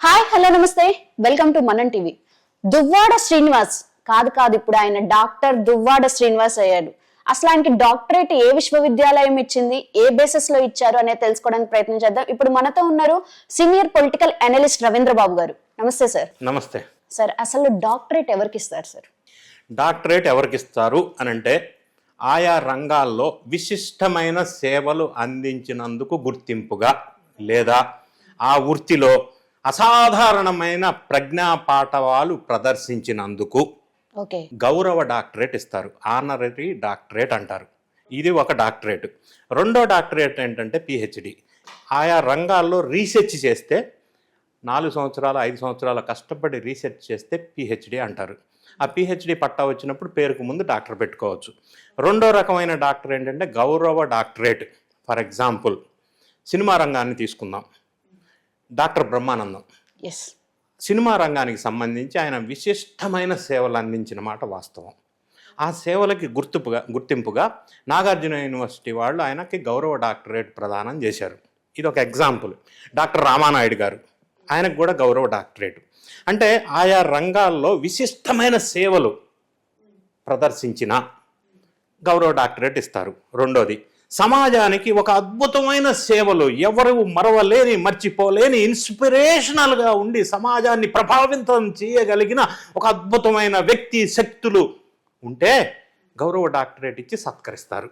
Hi hello namaste. Welcome to Manan TV. Duvvada Srinivas కాదు కాదు ఇప్పుడు ఆయన డాక్టర్ దువ్వాడ శ్రీనివాస్ అయ్యాడు. అసలు ఆయనకి డాక్టరేట్ ఏ విశ్వవిద్యాలయం ఇచ్చింది? ఏ బేసిస్లో ఇచ్చారు అనేది తెలుసుకోవడానికి ప్రయత్నం చేద్దాం. ఇప్పుడు మనతో ఉన్నారు senior political analyst Ravindra Babu garu. Namaste sir నమస్తే. సార్ అసలు డాక్టరేట్ ఎవరికి ఇస్తారు సార్ డాక్టరేట్ ఎవరికి ఇస్తారు అని అంటే ఆయా రంగాల్లో విశిష్టమైన సేవలు అందించినందుకు గుర్తింపుగా లేదా ఆ వృత్తిలో అసాధారణమైన ప్రజ్ఞా పాఠవాలు ప్రదర్శించినందుకు ఓకే. గౌరవ డాక్టరేట్ ఇస్తారు. ఆనరరీ డాక్టరేట్ అంటారు. ఇది ఒక డాక్టరేట్. రెండో డాక్టరేట్ ఏంటంటే పిహెచ్డి. ఆయా రంగాల్లో రీసెర్చ్ చేస్తే నాలుగు సంవత్సరాలు ఐదు సంవత్సరాల కష్టపడి రీసెర్చ్ చేస్తే పిహెచ్డి అంటారు. ఆ పిహెచ్డి పట్టా వచ్చినప్పుడు పేరుకు ముందు డాక్టర్ పెట్టుకోవచ్చు. రెండో రకమైన డాక్టర్ ఏంటంటే గౌరవ డాక్టరేట్. ఫర్ ఎగ్జాంపుల్ సినిమా రంగాన్ని తీసుకుందాం. డాక్టర్ బ్రహ్మానందం. ఎస్ సినిమా రంగానికి సంబంధించి ఆయన విశిష్టమైన సేవలు అందించిన మాట వాస్తవం. ఆ సేవలకి గుర్తుపుగా గుర్తింపుగా నాగార్జున యూనివర్సిటీ వాళ్ళు ఆయనకి గౌరవ డాక్టరేట్ ప్రదానం చేశారు. ఇది ఒక ఎగ్జాంపుల్. డాక్టర్ రామానాయుడు గారు. ఆయనకు కూడా గౌరవ డాక్టరేట్. అంటే ఆయా రంగాల్లో విశిష్టమైన సేవలు ప్రదర్శించిన గౌరవ డాక్టరేట్ ఇస్తారు. రెండోది సమాజానికి ఒక అద్భుతమైన సేవలు ఎవరు మరవలేని మర్చిపోలేని ఇన్స్పిరేషనల్గా ఉండి సమాజాన్ని ప్రభావితం చేయగలిగిన ఒక అద్భుతమైన వ్యక్తి శక్తులు ఉంటే గౌరవ డాక్టరేట్ ఇచ్చి సత్కరిస్తారు.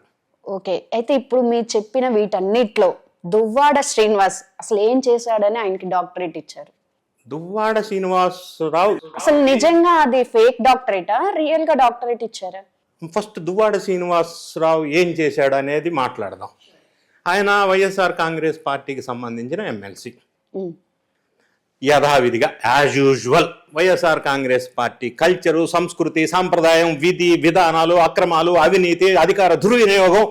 ఓకే. అయితే ఇప్పుడు మీరు చెప్పిన వీటన్నిటిలో దువ్వాడ శ్రీనివాస్ అసలు ఏం చేశాడని ఆయనకి డాక్టరేట్ ఇచ్చారు? దువ్వాడ శ్రీనివాసరావు అసలు నిజంగా అది ఫేక్ డాక్టరేటా? రియల్గా డాక్టరేట్ ఇచ్చారా? ఫస్ట్ దువ్వాడ శ్రీనివాసరావు ఏం చేశాడు అనేది మాట్లాడదాం. ఆయన వైఎస్ఆర్ కాంగ్రెస్ పార్టీకి సంబంధించిన ఎమ్మెల్సీ. యథావిధిగా as usual YSR Congress party culture సంస్కృతి సాంప్రదాయం విధి విధానాలు అక్రమాలు అవినీతి అధికార దుర్వినియోగం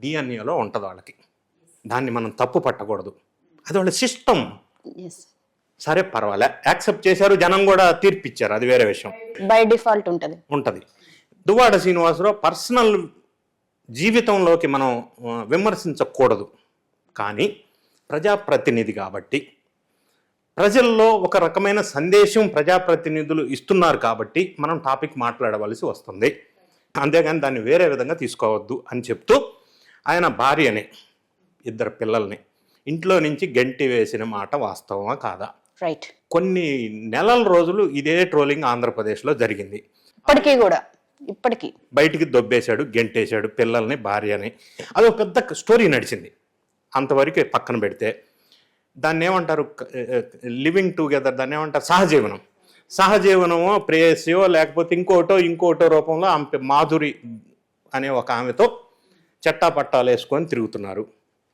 డిఎన్ఏలో ఉంటుంది వాళ్ళకి. దాన్ని మనం తప్పు పట్టకూడదు. అది వాళ్ళ సిస్టమ్. సరే పర్వాలే. యాక్సెప్ట్ చేశారు జనం కూడా తీర్పిచ్చారు. అది వేరే విషయం. బై డిఫాల్ట్ ఉంటది. ఉంటుంది. దువ్వాడ శ్రీనివాసరావు పర్సనల్ జీవితంలోకి మనం విమర్శించకూడదు. కానీ ప్రజాప్రతినిధి కాబట్టి ప్రజల్లో ఒక రకమైన సందేశం ప్రజాప్రతినిధులు ఇస్తున్నారు కాబట్టి మనం టాపిక్ మాట్లాడవలసి వస్తుంది. అంతేగాని దాన్ని వేరే విధంగా తీసుకోవద్దు అని చెప్తూ ఆయన భార్యని ఇద్దరు పిల్లల్ని ఇంట్లో నుంచి గంటి వేసిన మాట వాస్తవమా కాదా? రైట్ కొన్ని నెలల రోజులు ఇదే ట్రోలింగ్ ఆంధ్రప్రదేశ్లో జరిగింది. ఇప్పటికీ కూడా. ఇప్పటికీ. బయటికి దొబ్బేశాడు గెంటేశాడు పిల్లల్ని భార్యని. అదొక పెద్ద స్టోరీ నడిచింది. అంతవరకు పక్కన పెడితే దాన్ని ఏమంటారు లివింగ్ టుగెదర్ దాన్ని ఏమంటారు సహజీవనం. సహజీవనమో ప్రేయస్యో లేకపోతే ఇంకోటో ఇంకోటో రూపంలో ఆమె మాధురి అనే ఒక ఆమెతో చట్టాపట్టాలు వేసుకొని తిరుగుతున్నారు.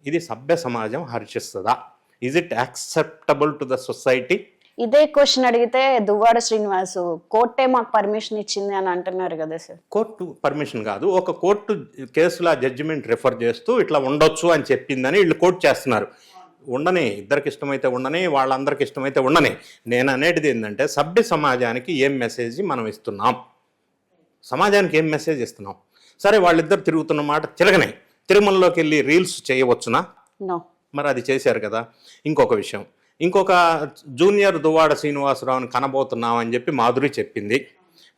ఇది సభ్య సమాజం హర్షిస్తుందా? Is it acceptable to the society ఇదే క్వశ్చన్ అడిగితే దువ్వాడ శ్రీనివాస్ కోర్టే మాకు పర్మిషన్ ఇచ్చింది అని అంటున్నారు కదా సార్ కోర్టు పర్మిషన్ కాదు ఒక కోర్టు కేసులో జడ్జిమెంట్ రిఫర్ చేస్తూ ఇట్లా ఉండొచ్చు అని చెప్పిందని వీళ్ళు కోర్టు చేస్తున్నారు. ఉండని ఇద్దరికి ఇష్టమైతే ఉండని వాళ్ళందరికి ఇష్టమైతే ఉండని. నేను అనేది ఏంటంటే సభ్య సమాజానికి ఏం మెసేజ్ మనం ఇస్తున్నాం? సమాజానికి ఏం మెసేజ్ ఇస్తున్నాం? సరే వాళ్ళిద్దరు తిరుగుతున్న మాట తిరగనే. తిరుమలలోకి వెళ్ళి రీల్స్ చేయవచ్చునా? మరి అది చేశారు కదా. ఇంకొక విషయం. ఇంకొక జూనియర్ దువ్వాడ శ్రీనివాసరావుని కనబోతున్నాం అని చెప్పి మాధురి చెప్పింది.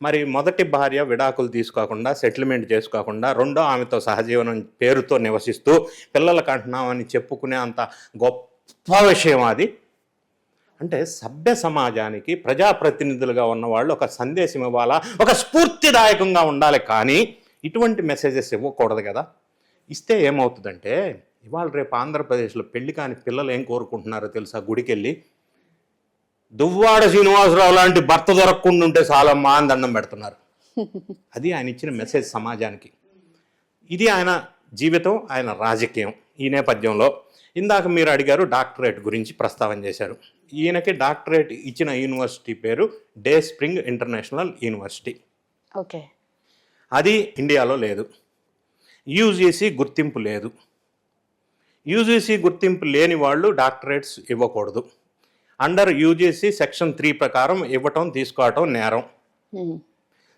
మరి మొదటి భార్య విడాకులు తీసుకోకుండా సెటిల్మెంట్ చేసుకోకుండా రెండో ఆమెతో సహజీవనం పేరుతో నివసిస్తూ పిల్లలకు అంటున్నామని చెప్పుకునే అంత గొప్ప విషయం అది. అంటే సభ్య సమాజానికి ప్రజాప్రతినిధులుగా ఉన్నవాళ్ళు ఒక సందేశం ఇవ్వాలా? ఒక స్ఫూర్తిదాయకంగా ఉండాలి కానీ ఇటువంటి మెసేజెస్ ఇవ్వకూడదు కదా. ఇస్తే ఏమవుతుందంటే ఇవాళ రేపు ఆంధ్రప్రదేశ్లో పెళ్ళి కాని పిల్లలు ఏం కోరుకుంటున్నారో తెలుసా? గుడికి వెళ్ళి దువ్వాడ శ్రీనివాసరావు లాంటి భర్త దొరకకుండా ఉంటే చాలమ్మా అని దండం పెడుతున్నారు. అది ఆయన ఇచ్చిన మెసేజ్ సమాజానికి. ఇది ఆయన జీవితం ఆయన రాజకీయం ఈ నేపథ్యంలో. ఇందాక మీరు అడిగారు డాక్టరేట్ గురించి ప్రస్తావన చేశారు. ఈయనకి డాక్టరేట్ ఇచ్చిన యూనివర్సిటీ పేరు day spring international university. Okay. అది ఇండియాలో లేదు. యూజీసీ గుర్తింపు లేదు. యూజీసీ గుర్తింపు లేని వాళ్ళు డాక్టరేట్స్ ఇవ్వకూడదు. అండర్ యూజీసీ సెక్షన్ త్రీ ప్రకారం ఇవ్వటం తీసుకోవటం నేరం.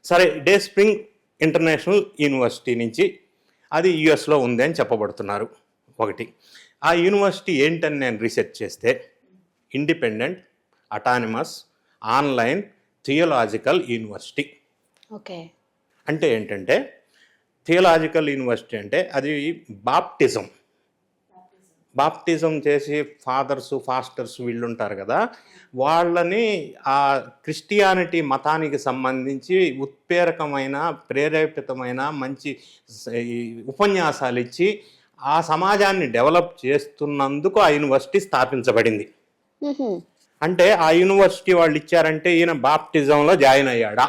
సరే డే స్ప్రింగ్ ఇంటర్నేషనల్ యూనివర్సిటీ నుంచి అది యుఎస్లో ఉంది అని చెప్పబడుతున్నారు. ఒకటి. ఆ యూనివర్సిటీ ఏంటని నేను రీసెర్చ్ చేస్తే independent autonomous online theological university. Okay. అంటే ఏంటంటే థియోలాజికల్ యూనివర్సిటీ అంటే అది బాప్టిజం. బాప్టిజం చేసి ఫాదర్స్ ఫాస్టర్స్ వీళ్ళు ఉంటారు కదా వాళ్ళని ఆ క్రిస్టియానిటీ మతానికి సంబంధించి ఉత్ప్రేరకమైన ప్రేరేపితమైన మంచి ఉపన్యాసాలు ఇచ్చి ఆ సమాజాన్ని డెవలప్ చేస్తున్నందుకు ఆ యూనివర్సిటీ స్థాపించబడింది. అంటే ఆ యూనివర్సిటీ వాళ్ళు ఇచ్చారంటే ఈయన బాప్టిజంలో జాయిన్ అయ్యాడా?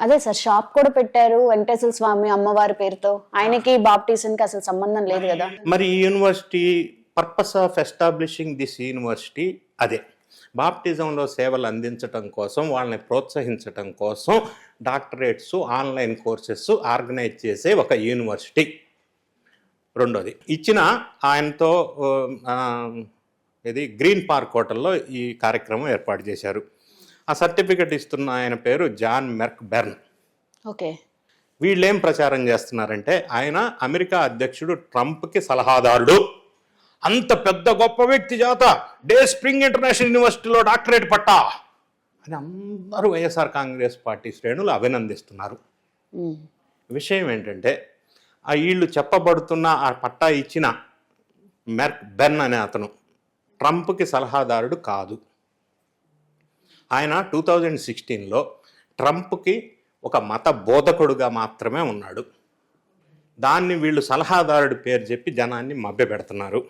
అదే సార్ షాప్ కూడా పెట్టారు వెంకటేశ్వర స్వామి అమ్మవారి పేరుతో. ఆయనకి బాప్టిజం కి అసలు సంబంధం లేదు కదా. మరి ఈ university purpose of establishing this university అదే. బాప్టిజంలో సేవలు అందించటం కోసం వాళ్ళని ప్రోత్సహించటం కోసం డాక్టరేట్స్ ఆన్లైన్ కోర్సెస్ ఆర్గనైజ్ చేసే ఒక యూనివర్సిటీ. రెండోది ఇచ్చిన ఆయనతో ఇది గ్రీన్ పార్క్ హోటల్లో ఈ కార్యక్రమం ఏర్పాటు చేశారు. ఆ సర్టిఫికెట్ ఇస్తున్న ఆయన పేరు జాన్ మెర్క్ బెర్న్ ఓకే. వీళ్ళేం ప్రచారం చేస్తున్నారంటే ఆయన అమెరికా అధ్యక్షుడు ట్రంప్కి సలహాదారుడు. అంత పెద్ద గొప్ప వ్యక్తి చేత డే స్ప్రింగ్ ఇంటర్నేషనల్ యూనివర్సిటీలో డాక్టరేట్ పట్టా అని అందరూ వైఎస్ఆర్ కాంగ్రెస్ పార్టీ శ్రేణులు అభినందిస్తున్నారు. విషయం ఏంటంటే ఆ వీళ్ళు చెప్పబడుతున్న ఆ పట్టా ఇచ్చిన మెర్క్ బెన్ అనే అతను ట్రంప్కి సలహాదారుడు కాదు. ఆయన టూ థౌజండ్ సిక్స్టీన్లో ట్రంప్కి ఒక మత బోధకుడుగా మాత్రమే ఉన్నాడు. దాన్ని వీళ్ళు సలహాదారుడి పేరు చెప్పి జనాన్ని మభ్యపెడుతున్నారు.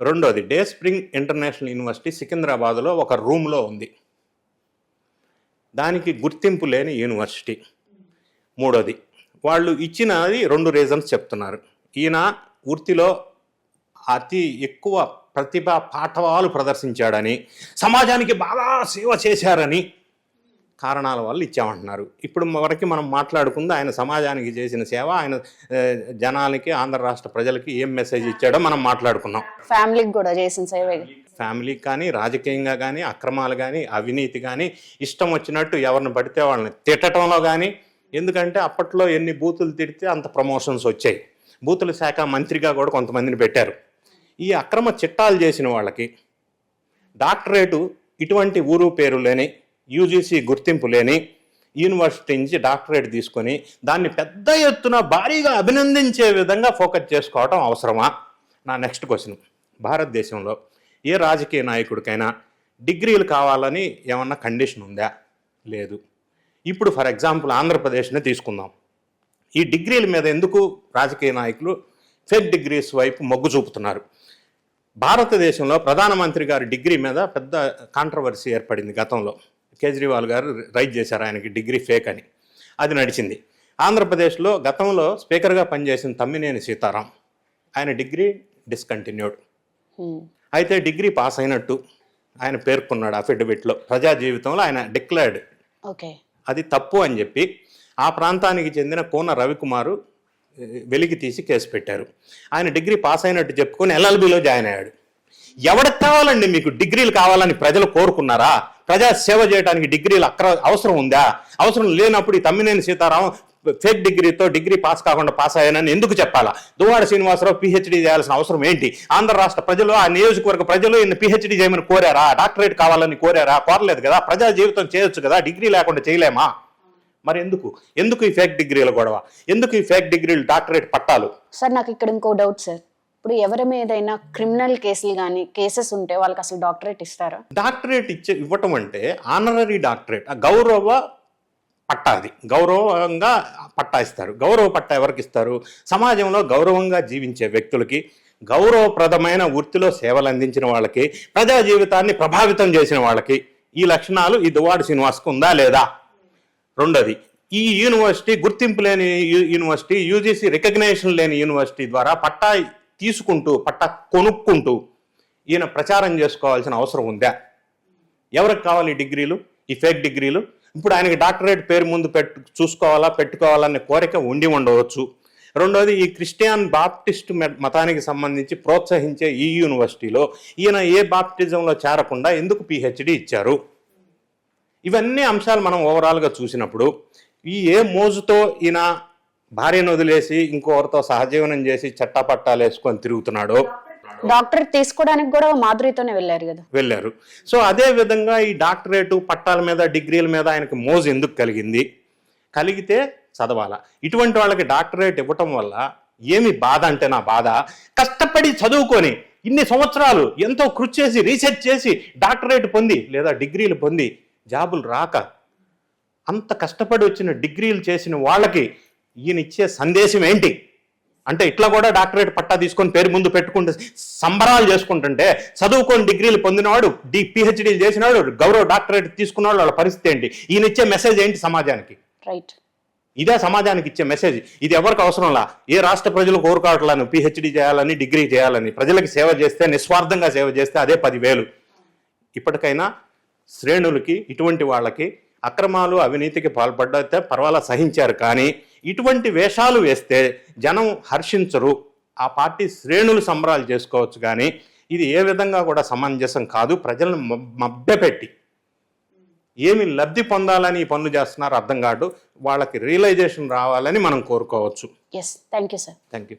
రెండోది డే స్ప్రింగ్ ఇంటర్నేషనల్ యూనివర్సిటీ సికింద్రాబాద్లో ఒక రూమ్లో ఉంది. దానికి గుర్తింపు లేని యూనివర్సిటీ. మూడోది వాళ్ళు ఇచ్చినది రెండు రీజన్స్ చెప్తున్నారు. ఈయన వృత్తిలో అతి ఎక్కువ ప్రతిభ పాఠవాలు ప్రదర్శించాడని సమాజానికి బాగా సేవ చేశారని కారణాల వల్ల ఇచ్చామంటున్నారు. ఇప్పుడు వరకు మనం మాట్లాడుకుంది ఆయన సమాజానికి చేసిన సేవ ఆయన జనాలకి ఆంధ్ర రాష్ట్ర ప్రజలకి ఏం మెసేజ్ ఇచ్చాడో మనం మాట్లాడుకున్నాం. ఫ్యామిలీకి కూడా చేసిన సేవే. ఫ్యామిలీకి కానీ రాజకీయంగా కానీ అక్రమాలు కానీ అవినీతి కానీ ఇష్టం వచ్చినట్టు ఎవరిని పడితే వాళ్ళని తిట్టడంలో కానీ ఎందుకంటే అప్పట్లో ఎన్ని బూతులు తిడితే అంత ప్రమోషన్స్ వచ్చాయి. బూతుల శాఖ మంత్రిగా కూడా కొంతమందిని పెట్టారు. ఈ అక్రమ చిట్టాలు చేసిన వాళ్ళకి డాక్టరేటు ఇటువంటి ఊరు పేరు లేని యూజీసీ గుర్తింపు లేని యూనివర్సిటీ నుంచి డాక్టరేట్ తీసుకొని దాన్ని పెద్ద ఎత్తున భారీగా అభినందించే విధంగా ఫోకస్ చేసుకోవడం అవసరమా? నా నెక్స్ట్ క్వశ్చన్. భారతదేశంలో ఏ రాజకీయ నాయకుడికైనా డిగ్రీలు కావాలని ఏమన్నా కండిషన్ ఉందా? లేదు. ఇప్పుడు ఫర్ ఎగ్జాంపుల్ ఆంధ్రప్రదేశ్నే తీసుకుందాం. ఈ డిగ్రీల మీద ఎందుకు రాజకీయ నాయకులు ఫేక్ డిగ్రీస్ వైపు మొగ్గు చూపుతున్నారు? భారతదేశంలో ప్రధానమంత్రి గారి డిగ్రీ మీద పెద్ద కాంట్రవర్సీ ఏర్పడింది గతంలో. కేజ్రీవాల్ గారు రైట్ చేశారు ఆయనకి డిగ్రీ ఫేక్ అని. అది నడిచింది. ఆంధ్రప్రదేశ్లో గతంలో స్పీకర్గా పనిచేసిన తమ్మినేని సీతారాం ఆయన డిగ్రీ డిస్కంటిన్యూడ్. అయితే డిగ్రీ పాస్ అయినట్టు ఆయన పేర్కొన్నాడు అఫిడవిట్లో. ప్రజా జీవితంలో ఆయన డిక్లేర్డ్. ఓకే. అది తప్పు అని చెప్పి ఆ ప్రాంతానికి చెందిన కోన రవికుమారు వెలికి తీసి కేసు పెట్టారు. ఆయన డిగ్రీ పాస్ అయినట్టు చెప్పుకొని ఎల్ఎల్బిలో జాయిన్ అయ్యాడు. ఎవరికి కావాలండి మీకు డిగ్రీలు కావాలని ప్రజలు కోరుకున్నారా? ప్రజా సేవ చేయడానికి డిగ్రీలు అక్కడ అవసరం ఉందా? అవసరం లేనప్పుడు ఈ తమ్మినేని సీతారాం ఫేక్ డిగ్రీతో డిగ్రీ పాస్ కాకుండా పాస్ అయ్యానని ఎందుకు చెప్పాలా? దువ్వాడ శ్రీనివాసరావు పిహెచ్డీ చేయాల్సిన అవసరం ఏంటి? ఆంధ్ర రాష్ట్ర ప్రజలు ఆ నియోజకవర్గ ప్రజలు ఈయన పిహెచ్డీ చేయమని కోరారా? డాక్టరేట్ కావాలని కోరారా? కోరలేదు కదా? ప్రజా జీవితం చేయొచ్చు కదా? డిగ్రీ లేకుండా చేయలేమా? మరి ఎందుకు? ఎందుకు ఈ ఫేక్ డిగ్రీల గొడవ? ఎందుకు ఈ ఫేక్ డిగ్రీలు డాక్టరేట్ పట్టాలు? సార్ నాకు ఇక్కడ ఇంకో డౌట్ సార్. ఇప్పుడు ఎవరి మీదైనా క్రిమినల్ కేసులు కానీ కేసెస్ ఉంటే వాళ్ళకి అసలు డాక్టరేట్ ఇస్తారా? డాక్టరేట్ ఇచ్చే ఇవ్వటం అంటే ఆనరరీ డాక్టరేట్ గౌరవ పట్టా అది. గౌరవంగా పట్టా ఇస్తారు. గౌరవ పట్టా ఎవరికి ఇస్తారు? సమాజంలో గౌరవంగా జీవించే వ్యక్తులకి గౌరవప్రదమైన వృత్తిలో సేవలు అందించిన వాళ్ళకి ప్రజా జీవితాన్ని ప్రభావితం చేసిన వాళ్ళకి ఈ లక్షణాలు ఈ దువాడు శ్రీనివాస్కు ఉందా లేదా? రెండోది ఈ యూనివర్సిటీ గుర్తింపు లేని యూనివర్సిటీ యూజీసీ రికగ్నేషన్ లేని యూనివర్సిటీ ద్వారా పట్టా తీసుకుంటూ పట్టా కొనుక్కుంటూ ఈయన ప్రచారం చేసుకోవాల్సిన అవసరం ఉందా? ఎవరికి కావాలి ఈ డిగ్రీలు? ఈ ఫేక్ డిగ్రీలు? ఇప్పుడు ఆయనకి డాక్టరేట్ పేరు ముందు పెట్టు చూసుకోవాలా పెట్టుకోవాలనే కోరిక ఉండి ఉండవచ్చు. రెండోది ఈ క్రిస్టియన్ బాప్టిస్ట్ మతానికి సంబంధించి ప్రోత్సహించే ఈ యూనివర్సిటీలో ఈయన ఏ బాప్టిజంలో చేరకుండా ఎందుకు పిహెచ్డి ఇచ్చారు? ఇవన్నీ అంశాలు మనం ఓవరాల్గా చూసినప్పుడు ఈ ఏ మోజుతో ఈయన భార్యను వదిలేసి ఇంకొకరితో సహజీవనం చేసి చట్టాపట్టాలు వేసుకొని తిరుగుతున్నాడో డాక్టర్ తీసుకోవడానికి కూడా మాధురితోనే వెళ్ళారు కదా. వెళ్ళారు. సో అదే విధంగా ఈ డాక్టరేటు పట్టాల మీద డిగ్రీల మీద ఆయనకు మోజు ఎందుకు కలిగింది? కలిగితే చదవాలా. ఇటువంటి వాళ్ళకి డాక్టరేట్ ఇవ్వటం వల్ల ఏమి బాధ అంటే నా బాధ? కష్టపడి చదువుకొని ఇన్ని సంవత్సరాలు ఎంతో కృషి చేసి రీసెర్చ్ చేసి డాక్టరేట్ పొంది లేదా డిగ్రీలు పొంది జాబులు రాక అంత కష్టపడి వచ్చిన డిగ్రీలు చేసిన వాళ్ళకి ఈయన ఇచ్చే సందేశం ఏంటి? అంటే ఇట్లా కూడా డాక్టరేట్ పట్టా తీసుకొని పేరు ముందు పెట్టుకుంటే సంబరాలు చేసుకుంటుంటే చదువుకొని డిగ్రీలు పొందినవాడు డి పిహెచ్డీలు చేసినవాడు గౌరవ డాక్టరేట్ తీసుకున్నవాడు వాళ్ళ పరిస్థితి ఏంటి? ఈయన ఇచ్చే మెసేజ్ ఏంటి సమాజానికి? రైట్ ఇదే సమాజానికి ఇచ్చే మెసేజ్. ఇది ఎవరికి అవసరంలా? ఏ రాష్ట్ర ప్రజలు కోరుకోవట్లను పిహెచ్డీ చేయాలని డిగ్రీ చేయాలని? ప్రజలకు సేవ చేస్తే నిస్వార్థంగా సేవ చేస్తే అదే పదివేలు. ఇప్పటికైనా శ్రేణులకి ఇటువంటి వాళ్ళకి అక్రమాలు అవినీతికి పాల్పడితే పర్వాలా సహించారు. కానీ ఇటువంటి వేషాలు వేస్తే జనం హర్షించరు. ఆ పార్టీ శ్రేణులు సంబరాలు చేసుకోవచ్చు. కానీ ఇది ఏ విధంగా కూడా సమంజసం కాదు. ప్రజలను మభ్యపెట్టి ఏమి లబ్ధి పొందాలని ఈ పనులు చేస్తున్నారు అర్థం కాదు. వాళ్ళకి రియలైజేషన్ రావాలని మనం కోరుకోవచ్చు. Yes thank you sir thank you